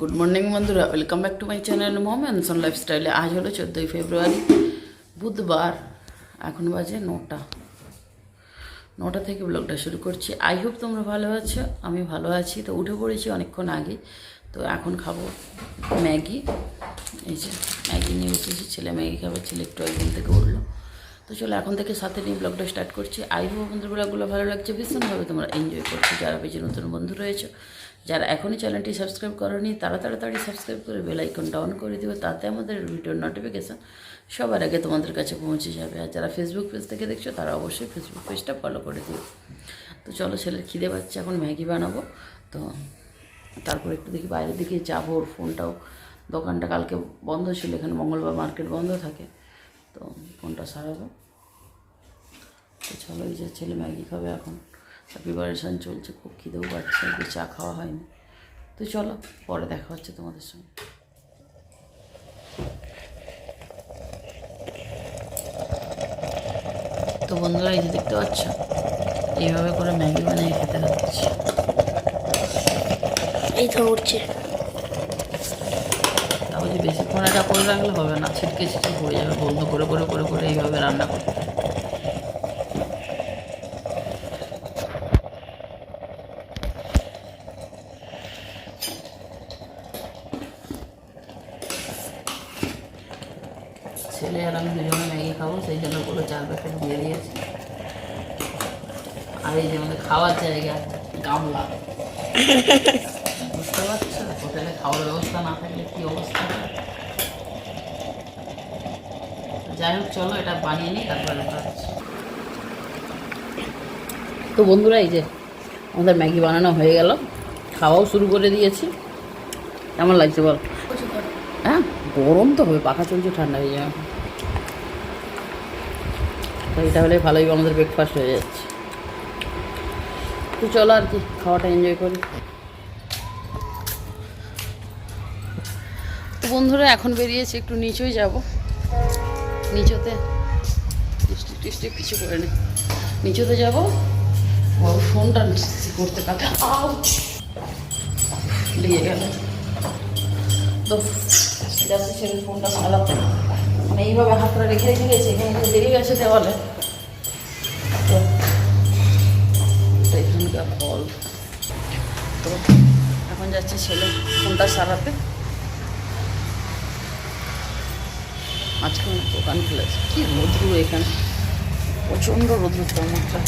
Good morning বন্ধুরা। Welcome back to my channel mom Anson লাইফস্টাইলে আজ হলো চোদ্দোই ফেব্রুয়ারি, বুধবার। এখন বাজে নটা। নটা থেকে ব্লগটা শুরু করছি। আই হোপ তোমরা ভালো আছো। আমি ভালো আছি। তো উঠে পড়েছি অনেকক্ষণ আগে। তো এখন খাব ম্যাগি। এই যে ম্যাগি নিয়ে উঠেছি ছেলে ম্যাগি খাবে। ছেলে একটু একদিন থেকে উঠল। তো চলো, এখন থেকে সাথে নিয়ে ব্লগটা স্টার্ট করছি। আই হোপ আমাদের ব্লগগুলো ভালো লাগছে। ভীষণভাবে তোমরা এনজয় করছ। যারা বেশি নতুন বন্ধু রয়েছে যারা এখনই চ্যানেলটি সাবস্ক্রাইব করনি, তারা তাড়াতাড়ি সাবস্ক্রাইব করে বেল আইকনটা অন করে দিবে, তাতে আমাদের ভিডিওর নোটিফিকেশান সবার আগে তোমাদের কাছে পৌঁছে যাবে। আর যারা ফেসবুক পেজ থেকে দেখছ, তারা অবশ্যই ফেসবুক পেজটা ফলো করে দিও। তো চলো, ছেলের খিদে পাচ্ছে, এখন ম্যাগি বানাবো। তো তারপর একটু দেখি বাইরের দিকে যাব, ওর ফোনটাও দোকানটা কালকে বন্ধ ছিল, এখানে মঙ্গলবার মার্কেট বন্ধ থাকে। তো ফোনটা সারাবো। তো চলো, এই যে ছেলে ম্যাগি খাবে এখন। প্রিপারেশান চলছে খুব খিদেও পাচ্ছে চা খাওয়া হয়নি। তো চলো পরে দেখা হচ্ছে তোমাদের সঙ্গে। তো বন্ধুরা এই যে দেখতে পাচ্ছ এইভাবে করে ম্যাগি বানিয়ে খেতে হচ্ছে। এই তো উঠছে। তাহলে বেশিক্ষণ এটা করে রাখলে হবে না ছিটকে ছিটকে পড়ে যাবে বন্ধ করে করে করে করে এইভাবে রান্না করতে ছেলে আর আমি দুজনে ম্যাগি খাব সেই জন্য পুরো চার প্যাকেট দিয়ে দিয়েছি। আর এই যে আমাদের খাওয়ার জায়গা গামলা। বুঝতে পারছ? হোটেলে খাওয়ার ব্যবস্থা না থাকলে কি অবস্থা? যাই হোক চলো এটা বানিয়ে নিই তারপরে তো বন্ধুরা এই যে আমাদের ম্যাগি বানানো হয়ে গেল। খাওয়াও শুরু করে দিয়েছি। কেমন লাগছে বল? হ্যাঁ গরম তো হবে পাখা চলছে ঠান্ডা হয়ে যাবে। তো এটা হলে ভালোই আমাদের ব্রেকফাস্ট হয়ে যাচ্ছে। তো চলো আর কি, খাওয়াটা এনজয় করি। তো বন্ধুরা, এখন বেরিয়েছি, একটু নিচেই যাব। নিচেতে টিস্টি টিস্টি কিছু করে নে নিচেতে যাব। ফোনটা করতে কাটা। আউচ লেগে গেল। তো ফোনটা সারাতে এইভাবে হাতটা রেখে রেখে গেছে, এখানে লেগে গেছে দেওয়ালে। তো, এখানকার ফল। তো, এখন যাচ্ছে ছেলে ফোনটা সারাতে। অনেক দোকান খুলেছে। কি রোদ্রু এখানে। প্রচণ্ড রোদ্রুর তাপমাত্রা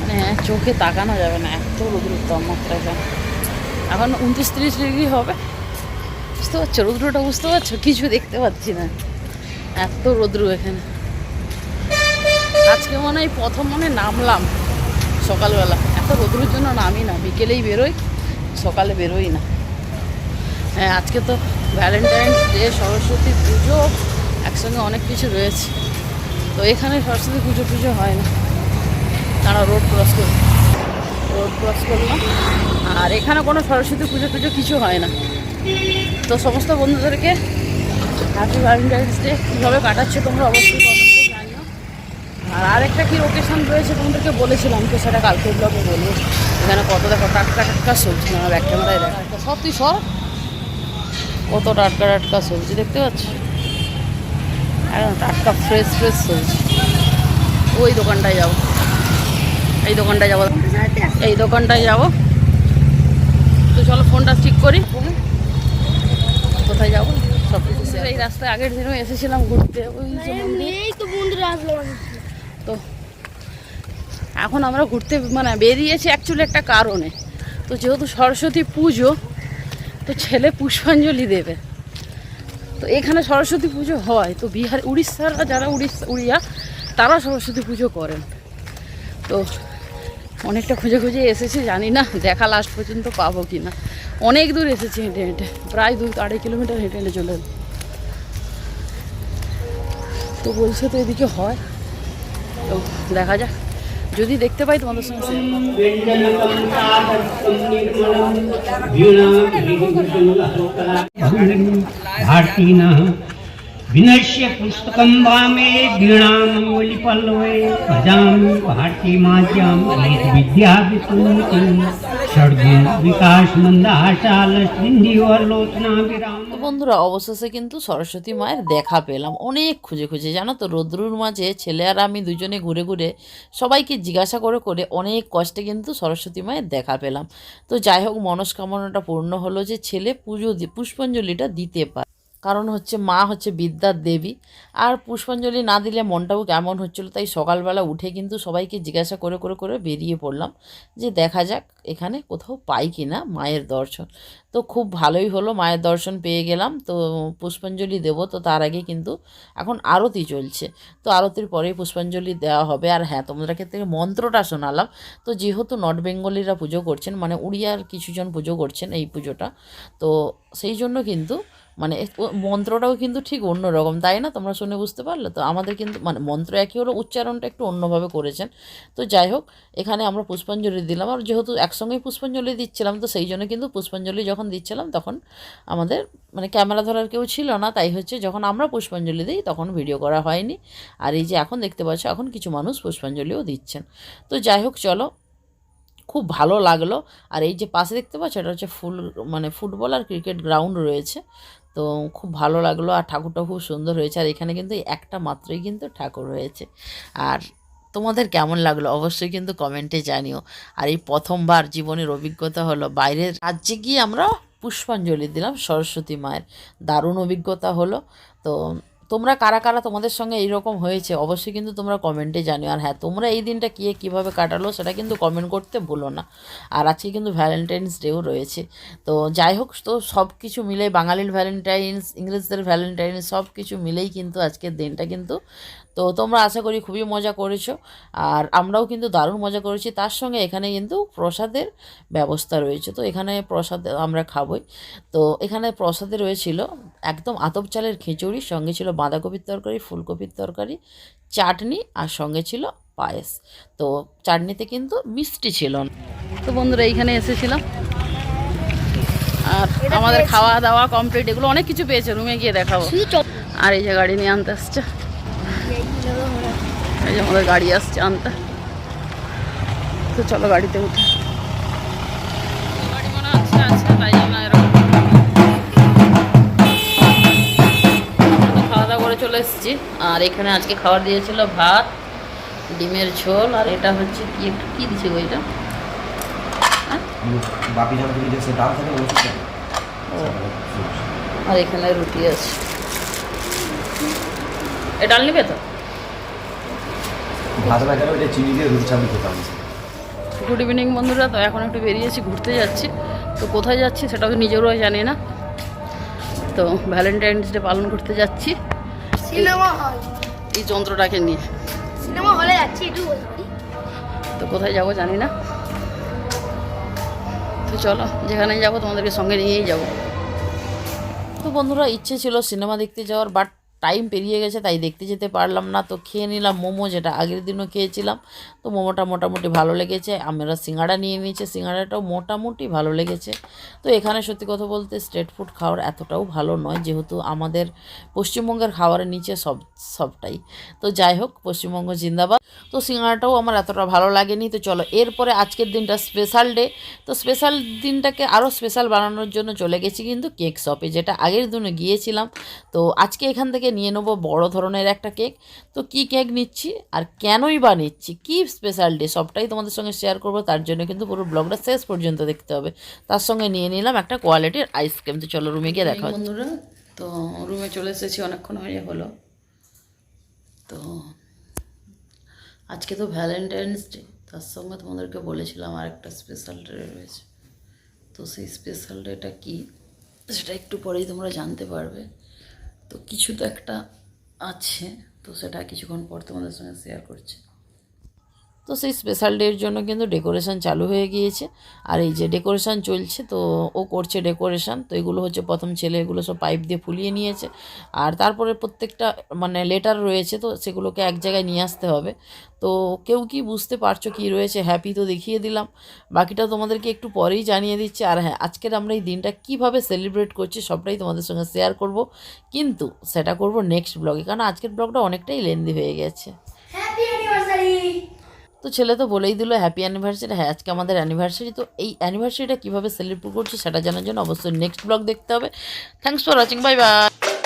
মানে চোখে তাকানো যাবে না, এত রোদ্রুর তাপমাত্রা এখানে। এখন উনত্রিশ তিরিশ ডিগ্রি হবে। বুঝতে পারছ? রৌদ্রটা বুঝতে পারছ? কিছু দেখতে পাচ্ছি না। এত রৌদ্র এখানে। আজকে মনে হয় প্রথম মনে নামলাম সকালবেলা। এত রৌদ্রের জন্য নামি না, বিকেলেই বেরোই, সকালে বেরোই না। হ্যাঁ আজকে তো ভ্যালেন্টাইন্স ডে সরস্বতী পুজো, একসঙ্গে অনেক কিছু রয়েছে। তো এখানে সরস্বতী পুজো টুজো হয় না। তারা রোড ক্রস করি। রোড ক্রস করলাম। আর এখানে কোনো সরস্বতী পুজো টুজো কিছু হয় না। তো সমস্ত বন্ধুদেরকে হ্যাপি ভ্যালেন্টাইন্স ডে কীভাবে কাটাচ্ছে তোমরা অবশ্যই কমেন্টে জানিও। আর আরেকটা কী লোকেশন রয়েছে তোমাদেরকে বলেছিলাম তো সেটা কালকে ব্লগে বলব। এখানে কত দেখো টাটকা টাটকা সবজি না ব্যাক ক্যামেরায় দেখা। সব তুই সর। কত টাটকা টাটকা সবজি, দেখতে পাচ্ছ? একদম টাটকা ফ্রেশ ফ্রেশ সবজি। ওই দোকানটায় যাব। এই দোকানটায় যাব। এই দোকানটায় যাব। তো চলো ফোনটা ঠিক করি। কোথায় যাব? সব কিছু এই রাস্তায় আগের দিনও এসেছিলাম ঘুরতে ওই যে তো তো এখন আমরা ঘুরতে মানে বেরিয়েছি অ্যাকচুয়ালি একটা কারণে। তো যেহেতু সরস্বতী পুজো তো ছেলে পুষ্পাঞ্জলি দেবে। তো এখানে সরস্বতী পুজো হয়। তো বিহার উড়িষ্যার যারা উড়িষ্যা উড়িয়া তারা সরস্বতী পুজো করেন। তো অনেকটা খুঁজে খুঁজে এসেছি জানি না দেখা লাস্ট পর্যন্ত পাবো কি না অনেক দূর এসেছি হেঁটে হেঁটে প্রায় দু আড়াই কিলোমিটার হেঁটে হেঁটে চলে। তো বলছে তো এদিকে হয়। তো দেখা যাক। যদি দেখতে পাই তোমাদের সঙ্গে করব। વિનશ્ય પુસ્તકમ વામે ગીણામંગલિપલ્લવે ભજામી ભારતી માધ્યમ ગીત વિદ્યા વિકૂતન ષડગુણ বিকাশ মন্দাশাল সিন্ধিওলোচনা বিরাম বন্ধুরা অবশেষে কিন্তু সরস্বতী মায়ের দেখা পেলাম অনেক খুঁজে খুঁজে জানো তো রোদ্রুর মাঝে ছেলে আর আমি দুজনে ঘুরে ঘুরে সবাইকে জিজ্ঞাসা করে করে অনেক কষ্টে কিন্তু সরস্বতী মায়ের দেখা পেলাম তো যাই হোক মনস্কামনাটা পূর্ণ হলো যে ছেলে পুজো পুষ্পাঞ্জলিটা দিতে পারে কারণ হচ্ছে মা হচ্ছে বিদ্যার দেবী। আর পুষ্পাঞ্জলি না দিলে মনটাও কেমন হচ্ছিল, তাই সকালবেলা উঠে কিন্তু সবাইকে জিজ্ঞাসা করে করে করে বেরিয়ে পড়লাম যে দেখা যাক এখানে কোথাও পাই কি না মায়ের দর্শন। তো খুব ভালোই হলো, মায়ের দর্শন পেয়ে গেলাম। তো পুষ্পাঞ্জলি দেবো, তো তার আগে কিন্তু এখন আরতি চলছে। তো আরতির পরেই পুষ্পাঞ্জলি দেওয়া হবে। আর হ্যাঁ তোমাদেরকে থেকে মন্ত্রটা শোনালাম। তো যেহেতু নর্থ বেঙ্গলিরা পুজো করছেন মানে উড়িয়ার কিছুজন পুজো করছেন এই পুজোটা, তো সেই জন্য কিন্তু মানে মন্ত্রটাও কিন্তু ঠিক অন্যরকম, তাই না? তোমরা শুনে বুঝতে পারলে? তো আমাদের কিন্তু মানে মন্ত্র একই হলো, উচ্চারণটা একটু অন্যভাবে করেছেন। তো যাই হোক, এখানে আমরা পুষ্পাঞ্জলি দিলাম। আর যেহেতু একসঙ্গেই পুষ্পাঞ্জলি দিচ্ছিলাম, তো সেই জন্য কিন্তু পুষ্পাঞ্জলি যখন দিচ্ছিলাম, তখন আমাদের মানে ক্যামেরা ধরার কেউ ছিল না। তাই হচ্ছে, যখন আমরা পুষ্পাঞ্জলি দিই, তখন ভিডিও করা হয়নি। আর এই যে এখন দেখতে পাচ্ছ, এখন কিছু মানুষ পুষ্পাঞ্জলিও দিচ্ছেন। তো যাই হোক, চলো। খুব ভালো লাগল। আর এই যে পাশে দেখতে পাচ্ছ, এটা হচ্ছে ফুল মানে ফুটবল আর ক্রিকেট গ্রাউন্ড রয়েছে। তো খুব ভালো লাগল আর ঠাকুরটা খুব সুন্দর হয়েছে। আর এখানে কিন্তু একটা মাত্রই কিন্তু ঠাকুর রয়েছে। আর তোমাদের কেমন লাগল অবশ্যই কিন্তু কমেন্টে জানিও। আর এই প্রথমবার জীবনের অভিজ্ঞতা হলো বাইরের রাজ্যে গিয়ে আমরা পুষ্পাঞ্জলি দিলাম সরস্বতী মায়ের। দারুণ অভিজ্ঞতা হলো। তো তোমরা কারা কারা তোমাদের সঙ্গে এইরকম হয়েছে? অবশ্যই কিন্তু তোমরা কমেন্টে জানিও। আর হ্যাঁ তোমরা এই দিনটা কে কীভাবে কাটালো সেটা কিন্তু কমেন্ট করতে ভুলো না। আর আজকে কিন্তু ভ্যালেন্টাইন্স ডেও রয়েছে। তো যাই হোক, তো সব কিছু মিলে বাঙালির ভ্যালেন্টাইন্স ইংরেজদের ভ্যালেন্টাইন্স সব কিছু মিলেই কিন্তু আজকের দিনটা কিন্তু তো তোমরা আশা করি খুবই মজা করেছ। আর আমরাও কিন্তু দারুণ মজা করেছি। তার সঙ্গে এখানে কিন্তু প্রসাদের ব্যবস্থা রয়েছে। তো এখানে প্রসাদ আমরা খাবই। তো এখানে প্রসাদে রয়েছিল একদম আতপ চালের খিচুড়ি সঙ্গে ছিল বাঁধাকপির তরকারি ফুলকপির তরকারি চাটনি আর সঙ্গে ছিল পায়েস। তো চাটনিতে কিন্তু মিষ্টি ছিল না। তো বন্ধুরা এইখানে এসেছিলাম। আর আমাদের খাওয়া দাওয়া কমপ্লিট এগুলো অনেক কিছু পেয়েছে। রুমে গিয়ে দেখাবো। আর এই যে গাড়ি নিয়ে আনতে আসছে। এই যে আমাদের গাড়ি আসছে আনতে। তো চলো গাড়িতে উঠে। চলে এসেছি। আর এখানে আজকে খাবার দিয়েছিল ভাত, ডিমের ঝোল, আর এটা হচ্ছে কি একটু কী দিছে বইটা আর এখানে রুটি আছে। এটা ডাল নিবে তো? ভাত না খেলে চিনি দিয়ে রুটি চাপড়ি খেতাম। গুড ইভিনিং বন্ধুরা তো এখন একটু বেরিয়েছি ঘুরতে যাচ্ছি। তো কোথায় যাচ্ছি সেটা তো নিজেরও জানি না। তো ভ্যালেন্টাইন্স ডে পালন করতে যাচ্ছি। Cinema hall. এই যন্ত্রটাকে নিয়ে। সিনেমা হলে যাচ্ছি একটু তো কোথায় যাব জানি না। তো চলো যেখানে যাব তোমাদেরকে সঙ্গে নিয়েই যাব। তো বন্ধুরা ইচ্ছে ছিল সিনেমা দেখতে যাওয়ার বাট টাইম পেরিয়ে গেছে, তাই দেখতে যেতে পারলাম না। তো খেয়ে নিলাম মোমো, যেটা আগের দিনও খেয়েছিলাম। তো মোমোটা মোটামুটি ভালো লেগেছে। আমরা সিঙ্গাড়া নিয়ে নিয়েছি, সিঙ্গাড়াটাও মোটামুটি ভালো লেগেছে। তো এখানে সত্যি কথা বলতে স্ট্রেট ফুড খাওয়ার এতটাও ভালো নয়, যেহেতু আমাদের পশ্চিমবঙ্গের খাবারের নিচে সব, সবটাই। তো যাই হোক, পশ্চিমবঙ্গ জিন্দাবাদ। তো সিঙ্গাড়াটাও আমার এতটা ভালো লাগেনি। তো চলো, এরপরে আজকের দিনটা স্পেশাল ডে তো স্পেশাল দিনটাকে আরও স্পেশাল বানানোর জন্য চলে গেছি কিন্তু কেক শপে যেটা আগের দিনে গিয়েছিলাম। তো আজকে এখান থেকে নিয়ে নেব বড় ধরনের একটা কেক। তো কি কেক নিচ্ছি আর কেনই বা নিচ্ছি কী স্পেশাল ডে সবটাই তোমাদের সঙ্গে শেয়ার করব তার জন্য কিন্তু পুরো ব্লগটা শেষ পর্যন্ত দেখতে হবে। তার সঙ্গে নিয়ে নিলাম একটা কোয়ালিটির আইসক্রিম তো চলো রুমে গিয়ে দেখা বন্ধুরা তো রুমে চলে এসেছি অনেকক্ষণ হয়ে হলো। তো আজকে তো ভ্যালেন্টাইন্স ডে তার সঙ্গে তোমাদেরকে বলেছিলাম আর একটা স্পেশাল ডে রয়েছে। তো সেই স্পেশাল ডেটা কি? সেটা একটু পরেই তোমরা জানতে পারবে। তো কিছু তো একটা আছে তো সেটা কিছুক্ষণ পর তোমাদের সঙ্গে শেয়ার করছি। তো সেই স্পেশাল ডের জন্য কিন্তু ডেকোরেশন চালু হয়ে গিয়েছে। আর এই যে ডেকোরেশন চলছে তো ও করছে ডেকোরেশন তো এগুলো হচ্ছে প্রথম ছেলে এগুলো সব পাইপ দিয়ে ফুলিয়ে নিয়েছে। আর তারপরে প্রত্যেকটা মানে লেটার রয়েছে তো সেগুলোকে এক জায়গায় নিয়ে আসতে হবে। তো কেউ কি বুঝতে পারছ কি রয়েছে? হ্যাপি তো দেখিয়ে দিলাম। বাকিটা তোমাদেরকে একটু পরেই জানিয়ে দিচ্ছি। আর হ্যাঁ আজকের আমরা এই দিনটা কীভাবে সেলিব্রেট করছি সবটাই তোমাদের সঙ্গে শেয়ার করব। কিন্তু সেটা করব নেক্সট ব্লগে কারণ আজকের ব্লগটা অনেকটাই লেন্দি হয়ে গেছে। হ্যাপি অ্যানিভার্সারি তো ছেলে তো বলেই দিল হ্যাপি অ্যানিভার্সারি হ্যাঁ আজকে আমাদের অ্যানিভার্সারি তো এই অ্যানিভার্সারিটা কীভাবে সেলিব্রেট করছে সেটা জানার জন্য অবশ্যই নেক্সট ব্লগ দেখতে হবে। Thanks for watching bye bye